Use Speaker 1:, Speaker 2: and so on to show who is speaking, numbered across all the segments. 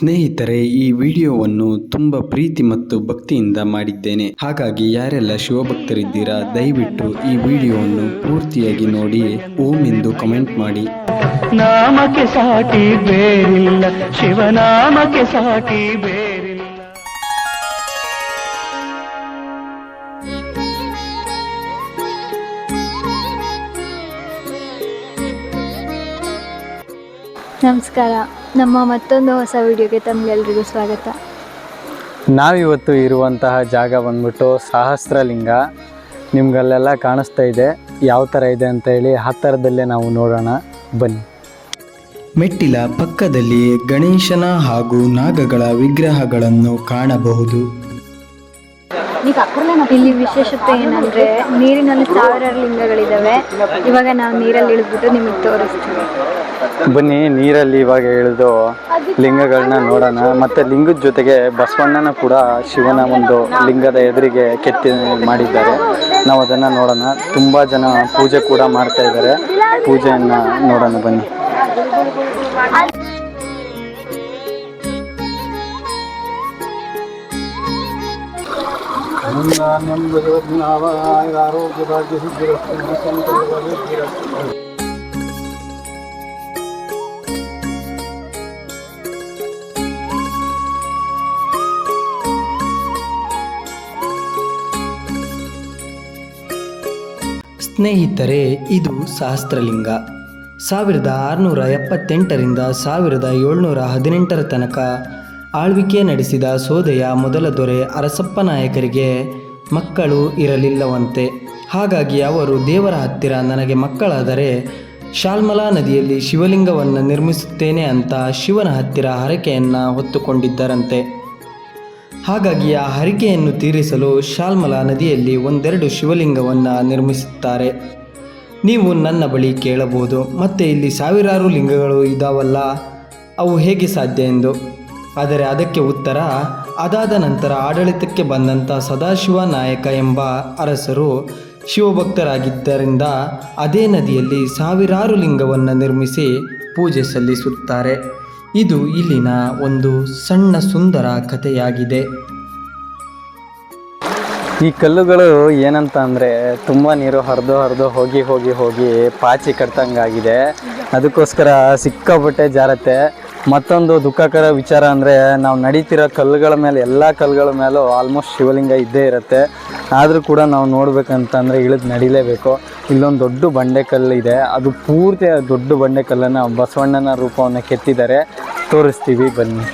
Speaker 1: ಸ್ನೇಹಿತರೆ ಈ ವಿಡಿಯೋವನ್ನು ತುಂಬ ಪ್ರೀತಿ ಮತ್ತು ಭಕ್ತಿಯಿಂದ ಮಾಡಿದ್ದೇನೆ. ಹಾಗಾಗಿ ಯಾರೆಲ್ಲ ಶಿವಭಕ್ತರಿದ್ದೀರಾ ದಯವಿಟ್ಟು ಈ ವಿಡಿಯೋವನ್ನು ಪೂರ್ತಿಯಾಗಿ ನೋಡಿ ಓಂ ಎಂದು ಕಮೆಂಟ್ ಮಾಡಿ.
Speaker 2: ನಾಮಕ್ಕೆ ಸಾಟಿ ಬೇರಿಲ್ಲ ಶಿವನಾಮಕ್ಕೆ ಸಾಟಿ ಬೇರಿಲ್ಲ.
Speaker 3: ನಮಸ್ಕಾರ. ನಮ್ಮ ಮತ್ತೊಂದು ಹೊಸ ವಿಡಿಯೋಗೆ ತಮಗೆಲ್ರಿಗೂ ಸ್ವಾಗತ.
Speaker 4: ನಾವಿವತ್ತು ಇರುವಂತಹ ಜಾಗ ಬಂದ್ಬಿಟ್ಟು ಸಹಸ್ರಲಿಂಗ. ನಿಮ್ಗಲ್ಲೆಲ್ಲ ಕಾಣಿಸ್ತಾ ಇದೆ. ಯಾವ ಥರ ಇದೆ ಅಂತ ಹೇಳಿ ಹತ್ತಿರದಲ್ಲೇ ನಾವು ನೋಡೋಣ. ಬನ್ನಿ.
Speaker 1: ಮೆಟ್ಟಿಲ ಪಕ್ಕದಲ್ಲಿ ಗಣೇಶನ ಹಾಗೂ ನಾಗಗಳ ವಿಗ್ರಹಗಳನ್ನು ಕಾಣಬಹುದು.
Speaker 3: ಇಲ್ಲಿ ವಿಶೇಷತೆ ಏನಂದ್ರೆ ನೀರಿನಲ್ಲಿ ಸಾವಿರಾರು ಲಿಂಗಗಳಿದಾವೆ. ಇವಾಗ ನಾವು ನೀರಲ್ಲಿ ಇಳಿದ್ಬಿಟ್ಟು ನಿಮಗೆ ತೋರಿಸ್ತೀವಿ
Speaker 4: ಬನ್ನಿ ನೀರಲ್ಲಿ ಇವಾಗ ಇಳಿದು ಲಿಂಗಗಳನ್ನ ನೋಡೋಣ. ಮತ್ತು ಲಿಂಗದ ಜೊತೆಗೆ ಬಸವಣ್ಣನ ಕೂಡ ಶಿವನ ಒಂದು ಲಿಂಗದ ಎದುರಿಗೆ ಕೆತ್ತಿ ಮಾಡಿದ್ದಾರೆ. ನಾವು ಅದನ್ನು ನೋಡೋಣ. ತುಂಬ ಜನ ಪೂಜೆ ಕೂಡ ಮಾಡ್ತಾ ಇದ್ದಾರೆ ಪೂಜೆಯನ್ನು ನೋಡೋಣ ಬನ್ನಿ.
Speaker 1: ಸ್ನೇಹಿತರೆ ಇದು ಸಹಸ್ರಲಿಂಗ ಸಾವಿರದ ಆರುನೂರ ಎಪ್ಪತ್ತೆಂಟರಿಂದ ಸಾವಿರದ ಏಳ್ನೂರ ಹದಿನೆಂಟರ ತನಕ ಆಳ್ವಿಕೆ ನಡೆಸಿದ ಸೋದೆಯ ಮೊದಲ ದೊರೆ ಅರಸಪ್ಪ ನಾಯಕರಿಗೆ ಮಕ್ಕಳು ಇರಲಿಲ್ಲವಂತೆ. ಹಾಗಾಗಿ ಅವರು ದೇವರ ಹತ್ತಿರ ನನಗೆ ಮಕ್ಕಳಾದರೆ ಶಾಲ್ಮಲಾ ನದಿಯಲ್ಲಿ ಶಿವಲಿಂಗವನ್ನು ನಿರ್ಮಿಸುತ್ತೇನೆ ಅಂತ ಶಿವನ ಹತ್ತಿರ ಹರಕೆಯನ್ನು ಹೊತ್ತುಕೊಂಡಿದ್ದರಂತೆ. ಹಾಗಾಗಿ ಆ ಹರಿಕೆಯನ್ನು ತೀರಿಸಲು ಶಾಲ್ಮಲಾ ನದಿಯಲ್ಲಿ ಒಂದೆರಡು ಶಿವಲಿಂಗವನ್ನು ನಿರ್ಮಿಸುತ್ತಾರೆ. ನೀವು ನನ್ನ ಬಳಿ ಕೇಳಬಹುದು, ಮತ್ತೆ ಇಲ್ಲಿ ಸಾವಿರಾರು ಲಿಂಗಗಳು ಇದಾವಲ್ಲ, ಅವು ಹೇಗೆ ಸಾಧ್ಯ ಎಂದು. ಆದರೆ ಅದಕ್ಕೆ ಉತ್ತರ, ಅದಾದ ನಂತರ ಆಡಳಿತಕ್ಕೆ ಬಂದಂಥ ಸದಾಶಿವ ನಾಯಕ ಎಂಬ ಅರಸರು ಶಿವಭಕ್ತರಾಗಿದ್ದರಿಂದ ಅದೇ ನದಿಯಲ್ಲಿ ಸಾವಿರಾರು ಲಿಂಗವನ್ನು ನಿರ್ಮಿಸಿ ಪೂಜೆ ಸಲ್ಲಿಸುತ್ತಾರೆ. ಇದು ಇಲ್ಲಿನ ಒಂದು ಸಣ್ಣ ಸುಂದರ ಕಥೆಯಾಗಿದೆ.
Speaker 4: ಈ ಕಲ್ಲುಗಳು ಏನಂತ ಅಂದರೆ ತುಂಬ ನೀರು ಹರಿದು ಹರಿದು ಹೋಗಿ ಹೋಗಿ ಹೋಗಿ ಪಾಚಿ ಕಟ್ಟಂಗಾಗಿದೆ ಅದಕ್ಕೋಸ್ಕರ ಸಿಕ್ಕಾಪಟ್ಟೆ ಜಾರತ್ತೆ. ಮತ್ತೊಂದು ದುಃಖಕರ ವಿಚಾರ ಅಂದರೆ ನಾವು ನಡೀತಿರೋ ಕಲ್ಲುಗಳ ಮೇಲೆ, ಎಲ್ಲ ಕಲ್ಲುಗಳ ಮೇಲೂ ಆಲ್ಮೋಸ್ಟ್ ಶಿವಲಿಂಗ ಇದ್ದೇ ಇರುತ್ತೆ. ಆದರೂ ಕೂಡ ನಾವು ನೋಡ್ಬೇಕಂತಂದರೆ ಇಳಿದು ನಡಿಲೇಬೇಕು. ಇಲ್ಲೊಂದು ದೊಡ್ಡ ಬಂಡೆಕಲ್ಲು ಇದೆ. ಅದು ಪೂರ್ತಿ ದೊಡ್ಡ ಬಂಡೆ ಕಲ್ಲನ್ನು ಬಸವಣ್ಣನ ರೂಪವನ್ನು ಕೆತ್ತಿದ್ದಾರೆ. ತೋರಿಸ್ತೀವಿ, ಬನ್ನಿ.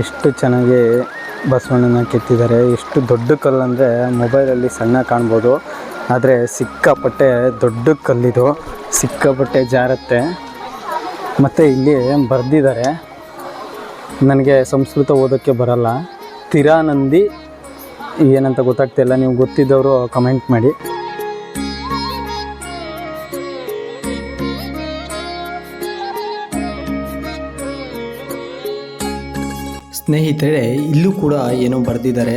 Speaker 4: ಎಷ್ಟು ಚೆನ್ನಾಗಿ ಬಸವಣ್ಣನ ಕೆತ್ತಿದ್ದಾರೆ, ಎಷ್ಟು ದೊಡ್ಡ ಕಲ್ಲು ಅಂದರೆ ಮೊಬೈಲಲ್ಲಿ ಸಣ್ಣ ಕಾಣ್ಬೋದು. ಆದರೆ ಸಿಕ್ಕಾಪಟ್ಟೆ ದೊಡ್ಡ ಕಲ್ಲಿದು, ಸಿಕ್ಕಾಪಟ್ಟೆ ಜಾರತ್ತೆ. ಮತ್ತು ಇಲ್ಲಿ ಬರೆದಿದ್ದಾರೆ. ನನಗೆ ಸಂಸ್ಕೃತ ಓದೋಕ್ಕೆ ಬರಲ್ಲ. ತಿರಾನಂದಿ ಏನಂತ ಗೊತ್ತಾಗ್ತಿಲ್ಲ ನೀವು ಗೊತ್ತಿದ್ದವರು ಕಮೆಂಟ್ ಮಾಡಿ.
Speaker 1: ಸ್ನೇಹಿತರೆ, ಇಲ್ಲೂ ಕೂಡ ಏನೋ ಬರೆದಿದ್ದಾರೆ.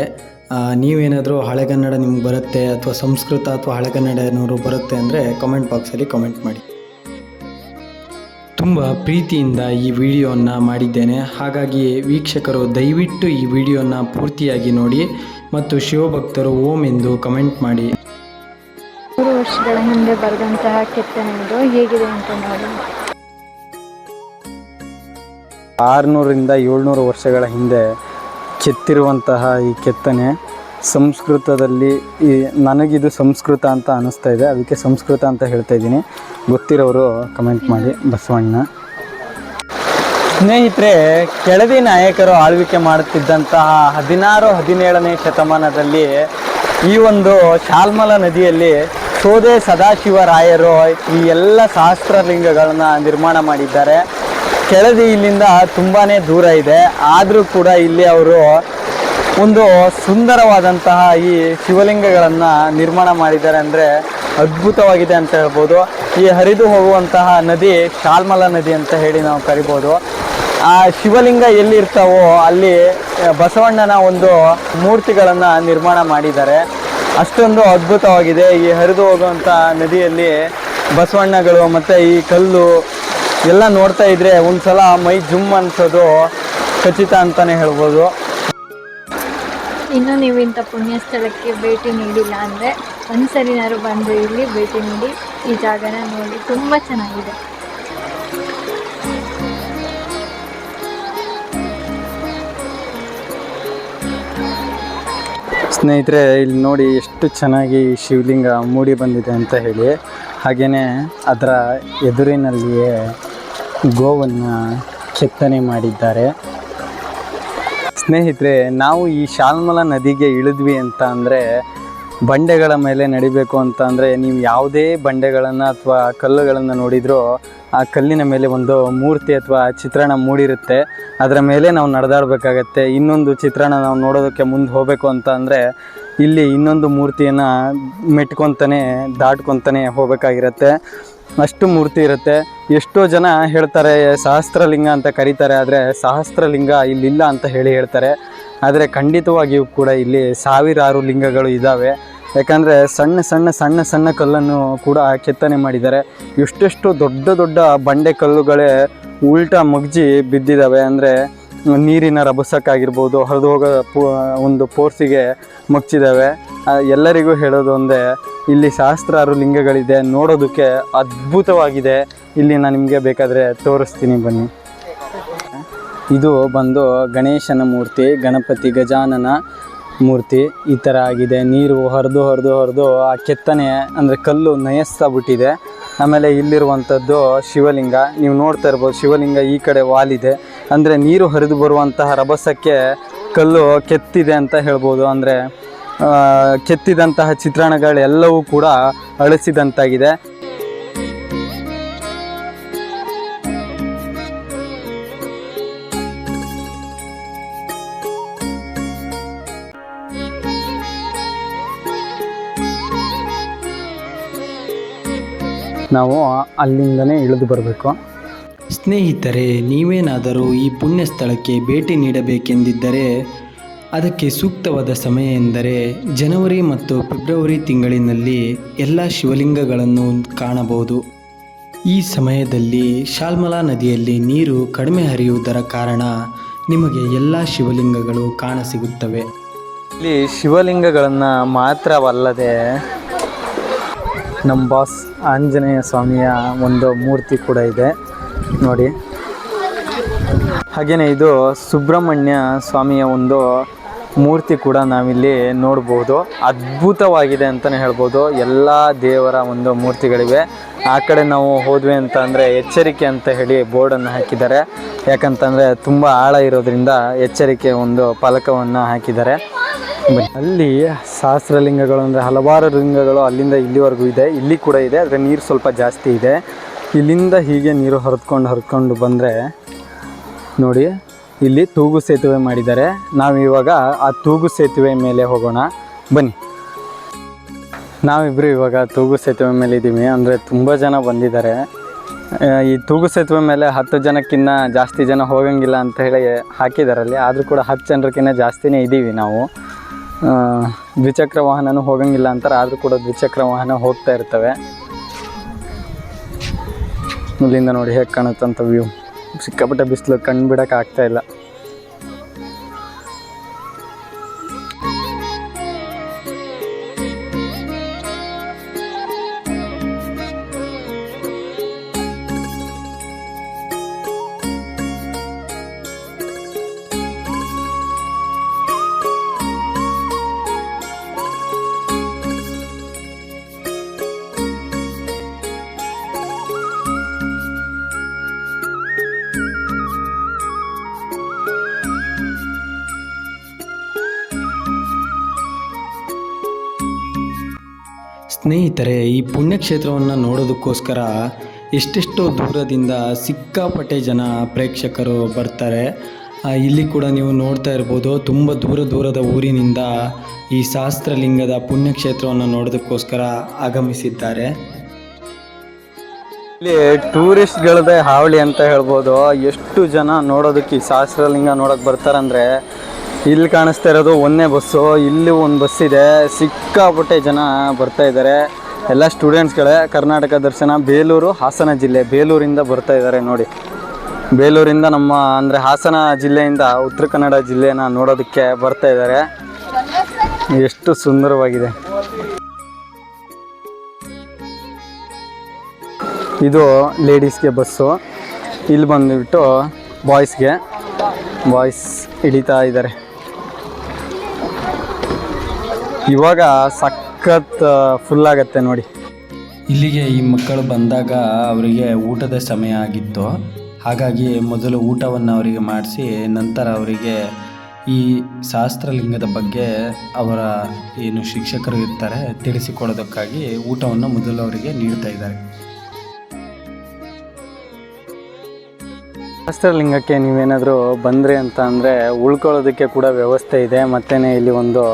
Speaker 1: ನೀವೇನಾದರೂ ಹಳೆಗನ್ನಡ ನಿಮ್ಗೆ ಬರುತ್ತೆ ಅಥವಾ ಸಂಸ್ಕೃತ ಅಥವಾ ಹಳೆಗನ್ನಡ ಏನಾದರೂ ಬರುತ್ತೆ ಅಂದರೆ ಕಮೆಂಟ್ ಬಾಕ್ಸಲ್ಲಿ ಕಮೆಂಟ್ ಮಾಡಿ. ತುಂಬ ಪ್ರೀತಿಯಿಂದ ಈ ವಿಡಿಯೋವನ್ನು ಮಾಡಿದ್ದೇನೆ. ಹಾಗಾಗಿ ವೀಕ್ಷಕರು ದಯವಿಟ್ಟು ಈ ವಿಡಿಯೋನ ಪೂರ್ತಿಯಾಗಿ ನೋಡಿ ಮತ್ತು ಶಿವಭಕ್ತರು ಓಂ ಎಂದು ಕಮೆಂಟ್ ಮಾಡಿ.
Speaker 3: ಮೂರು ವರ್ಷಗಳ ಹಿಂದೆ ಬರೆದಂತಹ ಕೆತ್ತನೆ ಇದು ಹೇಗಿದೆ ಅಂತ ನೋಡಿ
Speaker 4: ಆರುನೂರಿಂದ ಏಳ್ನೂರು ವರ್ಷಗಳ ಹಿಂದೆ ಕೆತ್ತಿರುವಂತಹ ಈ ಕೆತ್ತನೆ ಸಂಸ್ಕೃತದಲ್ಲಿ ಈ ನನಗಿದು ಸಂಸ್ಕೃತ ಅಂತ ಅನ್ನಿಸ್ತಾ ಇದೆ. ಅದಕ್ಕೆ ಸಂಸ್ಕೃತ ಅಂತ ಹೇಳ್ತಾ ಇದ್ದೀನಿ. ಗೊತ್ತಿರೋರು ಕಮೆಂಟ್ ಮಾಡಿ ಬಸವಣ್ಣ. ಸ್ನೇಹಿತರೆ, ಕೆಳದಿ ನಾಯಕರು ಆಳ್ವಿಕೆ ಮಾಡುತ್ತಿದ್ದಂತಹ ಹದಿನಾರು, ಹದಿನೇಳನೇ ಶತಮಾನದಲ್ಲಿ ಈ ಒಂದು ಶಾಲ್ಮಲ ನದಿಯಲ್ಲಿ ಸೋದೆ ಸದಾಶಿವರಾಯರು ಈ ಎಲ್ಲ ಸಹಸ್ರಲಿಂಗಗಳನ್ನು ನಿರ್ಮಾಣ ಮಾಡಿದ್ದಾರೆ. ಕೆಳದಿ ಇಲ್ಲಿಂದ ತುಂಬಾ ದೂರ ಇದೆ. ಆದರೂ ಕೂಡ ಇಲ್ಲಿ ಅವರು ಒಂದು ಸುಂದರವಾದಂತಹ ಈ ಶಿವಲಿಂಗಗಳನ್ನು ನಿರ್ಮಾಣ ಮಾಡಿದ್ದಾರೆ ಅಂದರೆ ಅದ್ಭುತವಾಗಿದೆ ಅಂತ ಹೇಳ್ಬೋದು. ಈ ಹರಿದು ಹೋಗುವಂತಹ ನದಿ ಶಾಲ್ಮಲ ನದಿ ಅಂತ ಹೇಳಿ ನಾವು ಕರಿಬೋದು. ಆ ಶಿವಲಿಂಗ ಎಲ್ಲಿ ಇರ್ತಾವೋ ಅಲ್ಲಿ ಬಸವಣ್ಣನ ಒಂದು ಮೂರ್ತಿಗಳನ್ನು ನಿರ್ಮಾಣ ಮಾಡಿದ್ದಾರೆ. ಅಷ್ಟೊಂದು ಅದ್ಭುತವಾಗಿದೆ. ಈ ಹರಿದು ಹೋಗುವಂಥ ನದಿಯಲ್ಲಿ ಬಸವಣ್ಣಗಳು ಮತ್ತು ಈ ಕಲ್ಲು ಎಲ್ಲ ನೋಡ್ತಾ ಇದ್ರೆ ಒಂದ್ಸಲ ಮೈ ಜುಮ್ ಅನ್ಸೋದು ಖಚಿತ ಅಂತಾನೆ ಹೇಳ್ಬೋದು.
Speaker 3: ಇನ್ನು ನೀವು ಇಂಥ ಪುಣ್ಯ ಸ್ಥಳಕ್ಕೆ ಭೇಟಿ ನೀಡಿಲ್ಲ ಅಂದರೆ ಒಂದ್ಸರಿನಾದ್ರು ಬಂದು ಇಲ್ಲಿ ಭೇಟಿ ನೀಡಿ ಈ ಜಾಗನ ನೋಡಿ. ತುಂಬ ಚೆನ್ನಾಗಿದೆ.
Speaker 4: ಸ್ನೇಹಿತರೆ, ಇಲ್ಲಿ ನೋಡಿ ಎಷ್ಟು ಚೆನ್ನಾಗಿ ಶಿವಲಿಂಗ ಮೂಡಿ ಬಂದಿದೆ ಅಂತ ಹೇಳಿ. ಹಾಗೆಯೇ ಅದರ ಎದುರಿನಲ್ಲಿಯೇ ಗೋವನ್ನು ಕೆತ್ತನೆ ಮಾಡಿದ್ದಾರೆ. ಸ್ನೇಹಿತರೆ, ನಾವು ಈ ಶಾಲ್ಮಲ ನದಿಗೆ ಇಳಿದ್ವಿ ಅಂತ ಅಂದರೆ ಬಂಡೆಗಳ ಮೇಲೆ ನಡಿಬೇಕು ಅಂತ ಅಂದರೆ ನೀವು ಯಾವುದೇ ಬಂಡೆಗಳನ್ನು ಅಥವಾ ಕಲ್ಲುಗಳನ್ನು ನೋಡಿದರೂ ಆ ಕಲ್ಲಿನ ಮೇಲೆ ಒಂದು ಮೂರ್ತಿ ಅಥವಾ ಚಿತ್ರಣ ಮೂಡಿರುತ್ತೆ. ಅದರ ಮೇಲೆ ನಾವು ನಡೆದಾಡಬೇಕಾಗತ್ತೆ. ಇನ್ನೊಂದು ಚಿತ್ರಣ ನಾವು ನೋಡೋದಕ್ಕೆ ಮುಂದೆ ಹೋಗಬೇಕು ಅಂತ ಅಂದರೆ ಇಲ್ಲಿ ಇನ್ನೊಂದು ಮೂರ್ತಿಯನ್ನು ಮೆಟ್ಕೊತಾನೆ, ದಾಟ್ಕೊತಾನೆ ಹೋಗಬೇಕಾಗಿರುತ್ತೆ. ಅಷ್ಟು ಮೂರ್ತಿ ಇರುತ್ತೆ. ಎಷ್ಟೋ ಜನ ಹೇಳ್ತಾರೆ, ಸಹಸ್ರಲಿಂಗ ಅಂತ ಕರೀತಾರೆ, ಆದರೆ ಸಹಸ್ರಲಿಂಗ ಇಲ್ಲಿಲ್ಲ ಅಂತ ಹೇಳಿ ಹೇಳ್ತಾರೆ. ಆದರೆ ಖಂಡಿತವಾಗಿಯೂ ಕೂಡ ಇಲ್ಲಿ ಸಾವಿರಾರು ಲಿಂಗಗಳು ಇದ್ದಾವೆ ಯಾಕಂದರೆ ಸಣ್ಣ ಸಣ್ಣ ಸಣ್ಣ ಸಣ್ಣ ಕಲ್ಲನ್ನು ಕೂಡ ಕೆತ್ತನೆ ಮಾಡಿದ್ದಾರೆ. ಎಷ್ಟೆಷ್ಟು ದೊಡ್ಡ ದೊಡ್ಡ ಬಂಡೆ ಕಲ್ಲುಗಳೇ ಉಲ್ಟಾ ಮಗ್ಜಿ ಬಿದ್ದಿದ್ದಾವೆ ಅಂದರೆ ನೀರಿನ ರಭಸಕ್ಕಾಗಿರ್ಬೋದು, ಹರಿದು ಹೋಗೋ ಒಂದು ಫೋರ್ಸಿಗೆ ಮಗ್ಚಿದ್ದಾವೆ ಎಲ್ಲರಿಗೂ ಹೇಳೋದು ಒಂದೇ, ಇಲ್ಲಿ ಸಹಸ್ರಾರು ಲಿಂಗಗಳಿದೆ, ನೋಡೋದಕ್ಕೆ ಅದ್ಭುತವಾಗಿದೆ. ಇಲ್ಲಿ ನಾನು ನಿಮಗೆ ಬೇಕಾದರೆ ತೋರಿಸ್ತೀನಿ ಬನ್ನಿ. ಇದು ಬಂದು ಗಣೇಶನ ಮೂರ್ತಿ, ಗಣಪತಿ ಗಜಾನನ ಮೂರ್ತಿ ಈ ಥರ ಆಗಿದೆ. ನೀರು ಹರಿದು ಹರಿದು ಹರಿದು ಆ ಕೆತ್ತನೆ ಅಂದರೆ ಕಲ್ಲು ನಯಸ್ತಾ ಬಿಟ್ಟಿದೆ. ಆಮೇಲೆ ಇಲ್ಲಿರುವಂಥದ್ದು ಶಿವಲಿಂಗ. ನೀವು ನೋಡ್ತಾ ಇರ್ಬೋದು ಶಿವಲಿಂಗ ಈ ಕಡೆ ವಾಲಿದೆ. ಅಂದರೆ ನೀರು ಹರಿದು ಬರುವಂತಹ ರಭಸಕ್ಕೆ ಕಲ್ಲು ಕೆತ್ತಿದೆ ಅಂತ ಹೇಳ್ಬೋದು. ಅಂದರೆ ಕೆತ್ತಿದಂತಹ ಚಿತ್ರಣಗಳೆಲ್ಲವೂ ಕೂಡ ಅಳಿಸಿದಂತಾಗಿದೆ. ನಾವು ಅಲ್ಲಿಂದನೇ ಇಳಿದು ಬರಬೇಕು.
Speaker 1: ಸ್ನೇಹಿತರೆ ನೀವೇನಾದರೂ ಈ ಪುಣ್ಯ ಸ್ಥಳಕ್ಕೆ ಭೇಟಿ ನೀಡಬೇಕೆಂದಿದ್ದರೆ ಅದಕ್ಕೆ ಸೂಕ್ತವಾದ ಸಮಯ ಎಂದರೆ ಜನವರಿ ಮತ್ತು ಫೆಬ್ರವರಿ ತಿಂಗಳಿನಲ್ಲಿ ಎಲ್ಲ ಶಿವಲಿಂಗಗಳನ್ನು ಕಾಣಬಹುದು. ಈ ಸಮಯದಲ್ಲಿ ಶಾಲ್ಮಲಾ ನದಿಯಲ್ಲಿ ನೀರು ಕಡಿಮೆ ಹರಿಯುವುದರ ಕಾರಣ ನಿಮಗೆ ಎಲ್ಲ ಶಿವಲಿಂಗಗಳು ಕಾಣಸಿಗುತ್ತವೆ.
Speaker 4: ಇಲ್ಲಿ ಶಿವಲಿಂಗಗಳನ್ನು ಮಾತ್ರವಲ್ಲದೆ ನಮ್ಮ ಬಾಸ್ ಆಂಜನೇಯ ಸ್ವಾಮಿಯ ಒಂದು ಮೂರ್ತಿ ಕೂಡ ಇದೆ. ನೋಡಿ. ಹಾಗೆಯೇ ಇದು ಸುಬ್ರಹ್ಮಣ್ಯ ಸ್ವಾಮಿಯ ಒಂದು ಮೂರ್ತಿ ಕೂಡ ನಾವಿಲ್ಲಿ ನೋಡ್ಬೋದು. ಅದ್ಭುತವಾಗಿದೆ ಅಂತಲೇ ಹೇಳ್ಬೋದು. ಎಲ್ಲ ದೇವರ ಒಂದು ಮೂರ್ತಿಗಳಿವೆ. ಆ ಕಡೆ ನಾವು ಹೋದ್ವಿ ಅಂತ ಅಂದರೆ ಎಚ್ಚರಿಕೆ ಅಂತ ಹೇಳಿ ಬೋರ್ಡನ್ನು ಹಾಕಿದ್ದಾರೆ. ಯಾಕಂತಂದರೆ ತುಂಬ ಆಳ ಇರೋದ್ರಿಂದ ಎಚ್ಚರಿಕೆ ಒಂದು ಫಲಕವನ್ನು ಹಾಕಿದ್ದಾರೆ. ಅಲ್ಲಿ ಸಹಸ್ರಲಿಂಗಗಳು ಅಂದರೆ ಹಲವಾರು ಲಿಂಗಗಳು ಅಲ್ಲಿಂದ ಇಲ್ಲಿವರೆಗೂ ಇದೆ. ಇಲ್ಲಿ ಕೂಡ ಇದೆ, ಆದರೆ ನೀರು ಸ್ವಲ್ಪ ಜಾಸ್ತಿ ಇದೆ. ಇಲ್ಲಿಂದ ಹೀಗೆ ನೀರು ಹರಿದ್ಕೊಂಡು ಹರಿದ್ಕೊಂಡು ಬಂದರೆ ನೋಡಿ, ಇಲ್ಲಿ ತೂಗು ಸೇತುವೆ ಮಾಡಿದ್ದಾರೆ. ನಾವು ಇವಾಗ ಆ ತೂಗು ಸೇತುವೆ ಮೇಲೆ ಹೋಗೋಣ. ಬನ್ನಿ. ನಾವಿಬ್ಬರು ಇವಾಗ ತೂಗು ಸೇತುವೆ ಮೇಲೆ ಇದ್ದೀವಿ. ಅಂದರೆ ತುಂಬ ಜನ ಬಂದಿದ್ದಾರೆ. ಈ ತೂಗು ಸೇತುವೆ ಮೇಲೆ ಹತ್ತು ಜನಕ್ಕಿಂತ ಜಾಸ್ತಿ ಜನ ಹೋಗಂಗಿಲ್ಲ ಅಂತ ಹೇಳಿ ಹಾಕಿದಾರಲ್ಲಿ. ಆದರೂ ಕೂಡ ಹತ್ತು ಜನರಕ್ಕಿಂತ ಜಾಸ್ತಿನೇ ಇದ್ದೀವಿ ನಾವು. ದ್ವಿಚಕ್ರ ವಾಹನನೂ ಹೋಗಂಗಿಲ್ಲ ಅಂತಾರೆ, ಆದರೂ ಕೂಡ ದ್ವಿಚಕ್ರ ವಾಹನ ಹೋಗ್ತಾ ಇರ್ತವೆ. ಇಲ್ಲಿಂದ ನೋಡಿ ಹೇಗೆ ಕಾಣುತ್ತಂತ ವ್ಯೂ ಸಿಕ್ಕಾಪಟ್ಟೆ ಬಿಸಿಲು, ಕಣ್ಣು ಬಿಡೋಕೆ ಆಗ್ತಾ
Speaker 1: ಸ್ನೇಹಿತರೆ, ಈ ಪುಣ್ಯಕ್ಷೇತ್ರವನ್ನು ನೋಡೋದಕ್ಕೋಸ್ಕರ ಎಷ್ಟೆಷ್ಟೋ ದೂರದಿಂದ ಸಿಕ್ಕಾಪಟ್ಟೆ ಜನ ಪ್ರೇಕ್ಷಕರು ಬರ್ತಾರೆ. ಇಲ್ಲಿ ಕೂಡ ನೀವು ನೋಡ್ತಾ ಇರ್ಬೋದು, ತುಂಬ ದೂರ ದೂರದ ಊರಿನಿಂದ ಈ ಸಹಸ್ರಲಿಂಗದ ಪುಣ್ಯಕ್ಷೇತ್ರವನ್ನು ನೋಡೋದಕ್ಕೋಸ್ಕರ ಆಗಮಿಸಿದ್ದಾರೆ.
Speaker 4: ಇಲ್ಲಿ ಟೂರಿಸ್ಟ್ಗಳದೇ ಹಾವಳಿ ಅಂತ ಹೇಳ್ಬೋದು. ಎಷ್ಟು ಜನ ನೋಡೋದಕ್ಕೆ ಈ ಸಹಸ್ರಲಿಂಗ ನೋಡೋಕ್ಕೆ ಬರ್ತಾರಂದ್ರೆ ಇಲ್ಲಿ ಕಾಣಿಸ್ತಾ ಇರೋದು ಒಂದನೇ ಬಸ್ಸು ಇಲ್ಲಿ ಒಂದು ಬಸ್ ಇದೆ. ಸಿಕ್ಕಾಪಟ್ಟೆ ಜನ ಬರ್ತಾ ಇದ್ದಾರೆ. ಎಲ್ಲ ಸ್ಟೂಡೆಂಟ್ಸ್ಗಳೇ ಕರ್ನಾಟಕ ದರ್ಶನ, ಬೇಲೂರು, ಹಾಸನ ಜಿಲ್ಲೆ. ಬೇಲೂರಿಂದ ಬರ್ತಾ ಇದ್ದಾರೆ ನೋಡಿ. ಬೇಲೂರಿಂದ ನಮ್ಮ, ಅಂದರೆ ಹಾಸನ ಜಿಲ್ಲೆಯಿಂದ ಉತ್ತರ ಕನ್ನಡ ಜಿಲ್ಲೆನ ನೋಡೋದಕ್ಕೆ ಬರ್ತಾ ಇದ್ದಾರೆ. ಎಷ್ಟು ಸುಂದರವಾಗಿದೆ. ಇದು ಲೇಡೀಸ್ಗೆ ಬಸ್ಸು ಇಲ್ಲಿ ಬಂದುಬಿಟ್ಟು ಬಾಯ್ಸ್ಗೆ ಬಾಯ್ಸ್ ಇಳಿತಾ ಇದ್ದಾರೆ. ಇವಾಗ ಸಖತ್ ಫುಲ್ ಆಗತ್ತೆ ನೋಡಿ.
Speaker 1: ಇಲ್ಲಿಗೆ ಈ ಮಕ್ಕಳು ಬಂದಾಗ ಅವರಿಗೆ ಊಟದ ಸಮಯ ಆಗಿತ್ತು. ಹಾಗಾಗಿ ಮೊದಲು ಊಟವನ್ನು ಅವರಿಗೆ ಮಾಡಿಸಿ ನಂತರ ಅವರಿಗೆ ಈ ಶಾಸ್ತ್ರಲಿಂಗದ ಬಗ್ಗೆ ಅವರ ಏನು ಶಿಕ್ಷಕರು ಇರ್ತಾರೆ ತಿಳಿಸಿಕೊಡೋದಕ್ಕಾಗಿ ಊಟವನ್ನು ಮೊದಲು ಅವರಿಗೆ ನೀಡ್ತಾ ಇದ್ದಾರೆ.
Speaker 4: ಶಾಸ್ತ್ರಲಿಂಗಕ್ಕೆ ನೀವೇನಾದರೂ ಬಂದ್ರಿ ಅಂತ ಅಂದರೆ ಉಳ್ಕೊಳ್ಳೋದಕ್ಕೆ ಕೂಡ ವ್ಯವಸ್ಥೆ ಇದೆ. ಮತ್ತೇ ಇಲ್ಲಿ ಒಂದು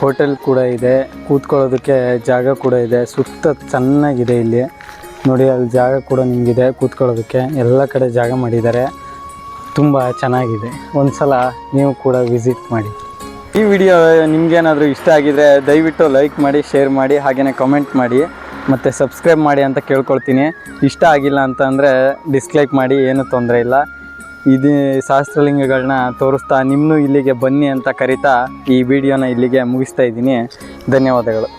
Speaker 4: ಹೋಟೆಲ್ ಕೂಡ ಇದೆ. ಕೂತ್ಕೊಳ್ಳೋದಕ್ಕೆ ಜಾಗ ಕೂಡ ಇದೆ. ಸುತ್ತ ಚೆನ್ನಾಗಿದೆ ಇಲ್ಲಿ. ನೋಡಿ, ಅಲ್ಲಿ ಜಾಗ ಕೂಡ ನಿಮಗಿದೆ ಕೂತ್ಕೊಳ್ಳೋದಕ್ಕೆ. ಎಲ್ಲ ಕಡೆ ಜಾಗ ಮಾಡಿದ್ದಾರೆ. ತುಂಬ ಚೆನ್ನಾಗಿದೆ. ಒಂದು ಸಲ ನೀವು ಕೂಡ ವಿಸಿಟ್ ಮಾಡಿ. ಈ ವಿಡಿಯೋ ನಿಮಗೇನಾದರೂ ಇಷ್ಟ ಆಗಿದರೆ ದಯವಿಟ್ಟು ಲೈಕ್ ಮಾಡಿ ಶೇರ್ ಮಾಡಿ ಹಾಗೆಯೇ ಕಮೆಂಟ್ ಮಾಡಿ. ಮತ್ತು ಸಬ್ಸ್ಕ್ರೈಬ್ ಮಾಡಿ ಅಂತ ಕೇಳ್ಕೊಳ್ತೀನಿ. ಇಷ್ಟ ಆಗಿಲ್ಲ ಅಂತ ಅಂದರೆ ಡಿಸ್ಲೈಕ್ ಮಾಡಿ, ಏನೂ ತೊಂದರೆ ಇಲ್ಲ. ಇದು ಶಾಸ್ತ್ರಲಿಂಗಗಳನ್ನ ತೋರಿಸ್ತಾ ನಿಮ್ಮನ್ನು ಇಲ್ಲಿಗೆ ಬನ್ನಿ ಅಂತ ಕರಿತಾ ಈ ವಿಡಿಯೋನ ಇಲ್ಲಿಗೆ ಮುಗಿಸ್ತಾ ಇದ್ದೀನಿ. ಧನ್ಯವಾದಗಳು.